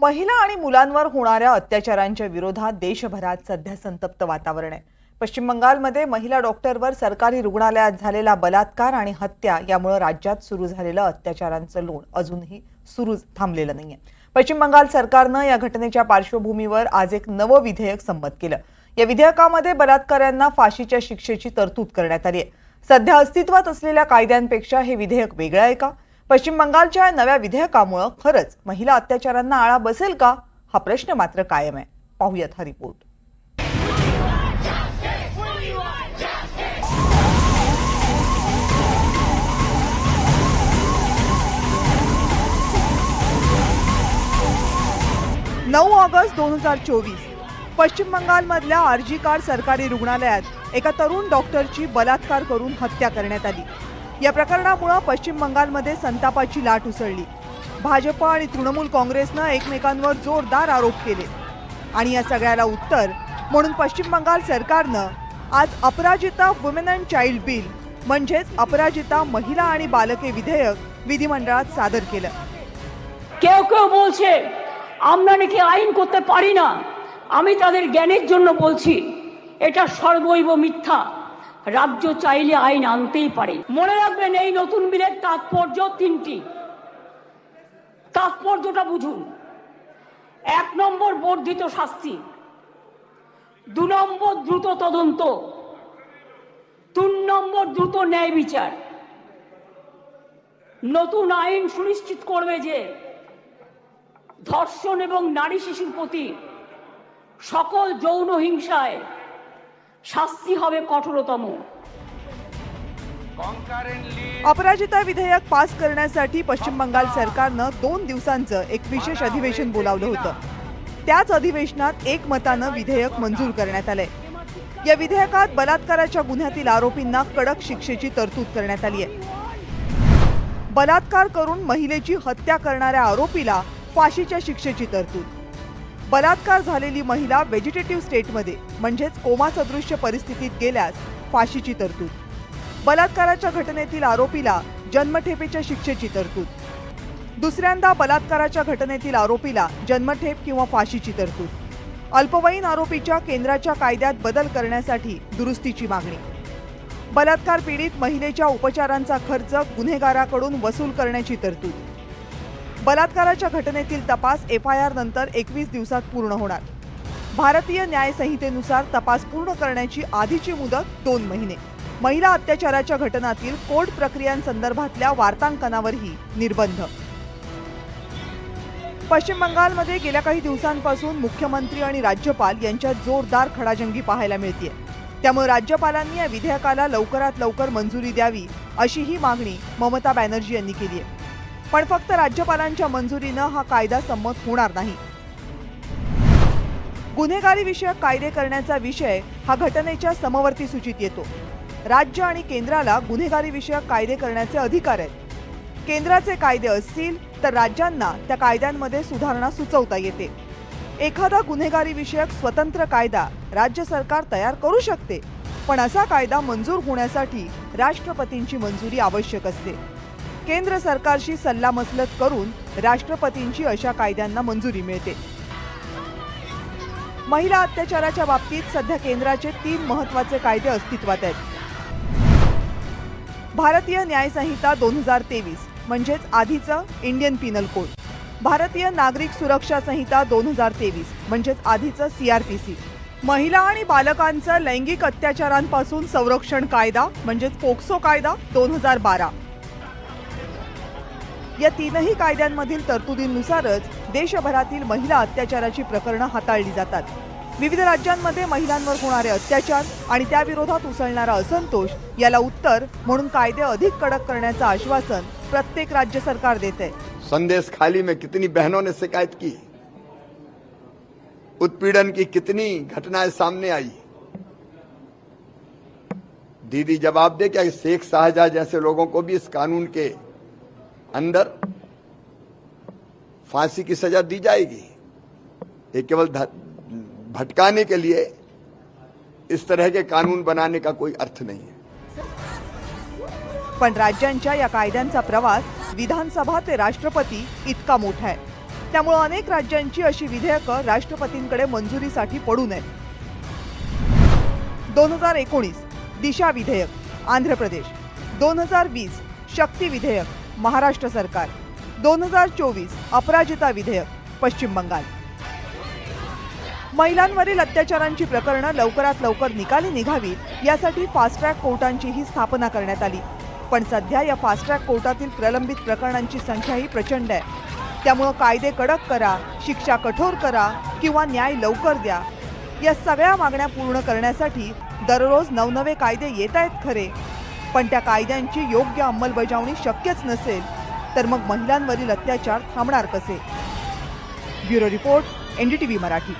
महिला आणि मुलांवर होणाऱ्या अत्याचारांच्या विरोधात देशभरात सध्या संतप्त वातावरण आहे. पश्चिम बंगालमध्ये महिला डॉक्टरवर सरकारी रुग्णालयात झालेला बलात्कार आणि हत्या यामुळे राज्यात सुरू झालेलं अत्याचारांचं लोण अजूनही सुरू थांबलेलं नाहीये. पश्चिम बंगाल सरकारनं या घटनेच्या पार्श्वभूमीवर आज एक नवं विधेयक संमत केलं. या विधेयकामध्ये बलात्काऱ्यांना फाशीच्या शिक्षेची तरतूद करण्यात आली आहे. सध्या अस्तित्वात असलेल्या कायद्यांपेक्षा हे विधेयक वेगळं आहे का? पश्चिम बंगालच्या नव्या विधेयकामुळं खरंच महिला अत्याचारांना आळा बसेल का? हा प्रश्न मात्र कायम आहे. पाहूयात हा रिपोर्ट. नऊ ऑगस्ट दोन हजार चोवीस पश्चिम बंगालमधल्या आरजी कार सरकारी रुग्णालयात एका तरुण डॉक्टरची बलात्कार करून हत्या करण्यात आली. या प्रकरणामुळे पश्चिम बंगालमध्ये संतापाची लाट उसळली भाजप आणि तृणमूल काँग्रेसनं एकमेकांवर जोरदार आरोप केले आणि या सगळ्याला उत्तर म्हणून पश्चिम बंगाल सरकारनं आज Aparajita women and child bill म्हणजेच अपराजिता महिला आणि बालके विधेयक विधिमंडळात सादर केलं কেউ কেউ বলছে আমরা নাকি আইন করতে পারি না আমি তাদের জ্ঞানের জন্য বলছি এটা সর্বৈব মিথ্যা রাজ্য চাইলে আইন আনতেই পারে। মনে রাখবেন এই নতুন বিলের তাৎপর্য তিনটি। তাৎপর্যটা বুঝুন। এক নম্বর বর্ধিত শাস্তি, দু নম্বর দ্রুত তদন্ত, তিন নম্বর দ্রুত ন্যায় বিচার। নতুন আইন সুনিশ্চিত করবে যে ধর্ষণ এবং নারী শিশুর প্রতি সকল যৌন হিংসায় শাস্তি হবে কঠোরতম अपराजिता विधेयक पास करण्यासाठी पश्चिम बंगाल सरकारनं दोन दिवसांचं एक विशेष अधिवेशन बोलावलं होतं त्याच अधिवेशनात एकमतानं विधेयक मंजूर करण्यात आलंय या विधेयकात बलात्काराच्या गुन्ह्यातील आरोपींना कडक शिक्षेची तरतूद करण्यात आली आहे बलात्कार करून महिलेची हत्या करणाऱ्या आरोपीला फाशीच्या शिक्षेची तरतूद बलात्कार झालेली महिला व्हेजिटेटिव्ह स्टेटमध्ये म्हणजेच कोमा सदृश्य परिस्थितीत गेल्यास फाशीची तरतूद. बलात्काराच्या घटनेतील आरोपीला जन्मठेपेच्या शिक्षेची तरतूद. दुसऱ्यांदा बलात्काराच्या घटनेतील आरोपीला जन्मठेप किंवा फाशीची तरतूद. अल्पवयीन आरोपीच्या केंद्राच्या कायद्यात बदल करण्यासाठी दुरुस्तीची मागणी. बलात्कार पीडित महिलेच्या उपचारांचा खर्च गुन्हेगाराकडून वसूल करण्याची तरतूद. बलात्काराच्या घटनेतील तपास एफ आय आर नंतर एकवीस दिवसात पूर्ण होणार. भारतीय न्यायसंहितेनुसार तपास पूर्ण करण्याची आधीची मुदत दोन महिने. महिला अत्याचाराच्या घटनातील कोर्ट प्रक्रियांसंदर्भातल्या वार्तांकनावरही निर्बंध. पश्चिम बंगालमध्ये गेल्या काही दिवसांपासून मुख्यमंत्री आणि राज्यपाल यांच्यात जोरदार खडाजंगी पाहायला मिळते त्यामुळे राज्यपालांनी या विधेयकाला लवकरात लवकर मंजुरी द्यावी अशीही मागणी ममता बॅनर्जी यांनी केली आहे पण फक्त राज्यपालांच्या मंजुरीनं हा कायदा संमत होणार नाही. गुन्हेगारी विषयक कायदे करण्याचा विषय हा घटनेच्या समवर्ती सूचीत येतो. राज्य आणि केंद्राला गुन्हेगारी विषयक कायदे करण्याचे अधिकार आहेत. केंद्राचे कायदे असतील तर राज्यांना त्या कायद्यांमध्ये सुधारणा सुचवता येते. एखादा गुन्हेगारी विषयक स्वतंत्र कायदा राज्य सरकार तयार करू शकते पण असा कायदा मंजूर होण्यासाठी राष्ट्रपतींची मंजुरी आवश्यक असते. केंद्र सरकारशी सल्लामसलत करून राष्ट्रपतींची अशा कायद्यांना मंजुरी मिळते. महिला अत्याचाराच्या बाबतीत सध्या केंद्राचे तीन महत्त्वाचे कायदे अस्तित्वात आहेत. भारतीय न्यायसंहिता दोन हजार तेवीस म्हणजेच आधीचं इंडियन पिनल कोड. भारतीय नागरिक सुरक्षा संहिता दोन हजार तेवीस म्हणजेच आधीचं सीआरपीसी महिला आणि बालकांचं लैंगिक अत्याचारांपासून संरक्षण कायदा म्हणजेच पोक्सो कायदा दोन हजार बारा. या तीनही कायद्यांमधील तरतुदींनुसारच देशभरातील महिला अत्याचाराची प्रकरणं हाताळली जातात. विविध राज्यांमध्ये महिलांवर होणारे अत्याचार आणि त्याविरोधात उसळणारा असंतोष याला उत्तर म्हणून कायदे अधिक कडक करण्याचं आश्वासन प्रत्येक राज्य सरकार देत. आहे संदेश खाली में कितनी बहनों ने शिकायत की? उत्पीड़न की कितनी घटनाएं सामने आई? दीदी जवाब दे क्या शेख शाहजहा जैसे लोगों को भी इस कानून के अंदर फांसी की सजा दी जाएगी। ये केवल भटकाने के लिए इस तरह के कानून बनाने का कोई अर्थ नहीं है। पण राज्यांच्या या कायद्यांचा प्रवास विधानसभा ते राष्ट्रपती इतका मोठा आहे। त्यामुळे अनेक राज्यांची अशी विधेयकं राष्ट्रपतींकडे मंजुरीसाठी पडू नयेत। दोन हजार एकोणीस दिशा विधेयक आंध्र प्रदेश। दोन हजार वीस शक्ती विधेयक महाराष्ट्र सरकार. दोन हजार चोवीस अपराजिता विधेयक पश्चिम बंगाल. महिलांवरील अत्याचारांची प्रकरणं लवकरात लवकर निकाली निघावीत यासाठी फास्ट ट्रॅक कोर्टांचीही स्थापना करण्यात आली. पण सध्या या फास्ट ट्रॅक कोर्टातील प्रलंबित प्रकरणांची संख्याही प्रचंड आहे. त्यामुळं कायदे कडक करा शिक्षा कठोर करा किंवा न्याय लवकर द्या. या सगळ्या मागण्या पूर्ण करण्यासाठी दररोज नवनवे कायदे येत आहेत खरे. पण त्या कायद्यांची योग्य अंमलबजावणी शक्यच नसेल तर मग महिलांवरील अत्याचार थांबणार कसे? Bureau report NDTV Marathi.